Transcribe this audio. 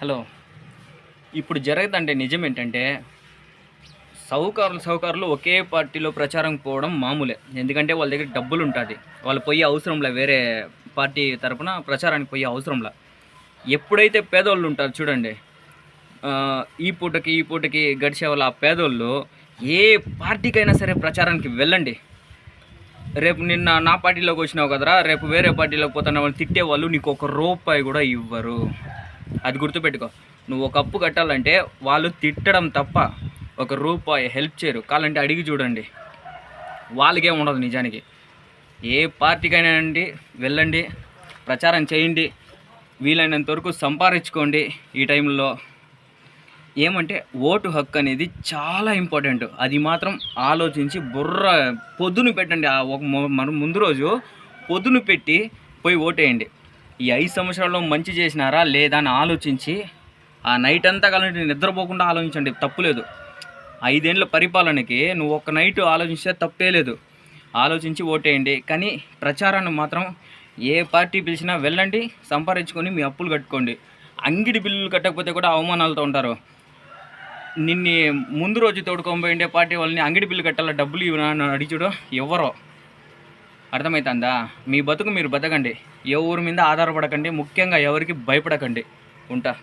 Hello. ఇప్పుడు జరగదంటే నిజం ఏంటంటే సౌకారులు సౌకారులు ఒకే పార్టీలో ప్రచారం పోవడం మామూలే. ఎందుకంటే వాళ్ళ దగ్గర డబ్బులు ఉంటుంది వాళ్ళు పోయే అవసరంలే వేరే పార్టీ తరపున ప్రచారానికి పోయే అవసరంలా. ఎప్పుడైతే పేదోళ్ళు ఉంటారు చూడండి ఈ పూటకి ఈ పూటకి గడిచే వాళ్ళ ఆ పేదోళ్ళు ఏ పార్టీకైనా సరే ప్రచారానికి వెళ్ళండి. రేపు నిన్న నా పార్టీలోకి వచ్చినావు కదరా రేపు వేరే పార్టీలోకి పోతున్నా వాళ్ళు తిట్టే వాళ్ళు నీకు ఒక రూపాయి కూడా ఇవ్వరు. అది గుర్తుపెట్టుకో. నువ్వు ఒక అప్పు కట్టాలంటే వాళ్ళు తిట్టడం తప్ప ఒక రూపాయి హెల్ప్ చేయరు. కావాలంటే అడిగి చూడండి. వాళ్ళకేం ఉండదు నిజానికి. ఏ పార్టీకైనా అండి వెళ్ళండి ప్రచారం చేయండి వీలైనంత వరకు సంపాదించుకోండి ఈ టైంలో. ఏమంటే ఓటు హక్కు అనేది చాలా ఇంపార్టెంట్. అది మాత్రం ఆలోచించి బుర్ర పొద్దును పెట్టండి. ఆ ఒక మన ముందు రోజు పొద్దును పెట్టి పోయి ఓటేయండి. ఈ ఐదు సంవత్సరాల్లో మంచి చేసినారా లేదా అని ఆలోచించి ఆ నైట్ అంతా కలిసి నిద్రపోకుండా ఆలోచించండి తప్పులేదు ఐదేళ్ళ పరిపాలనకి నువ్వు ఒక నైట్ ఆలోచిస్తే తప్పే లేదు. ఆలోచించి ఓటేయండి కానీ ప్రచారాన్ని మాత్రం ఏ పార్టీ పిలిచినా వెళ్ళండి సంపాదించుకొని మీ అప్పులు కట్టుకోండి. అంగిడి బిల్లులు కట్టకపోతే కూడా అవమానాలతో ఉంటారు. నిన్ని ముందు రోజు తోడుకోబోయిండే పార్టీ వాళ్ళని అంగడి బిల్లు కట్టాలా డబ్బులు ఇవ్వనా అని అడిచుడు ఎవరో. అర్థమవుతుందా మీ బతుకు మీరు బతకండి. ఎవరి మీద ఆధారపడకండి ముఖ్యంగా ఎవరికి భయపడకండి. ఉంటా.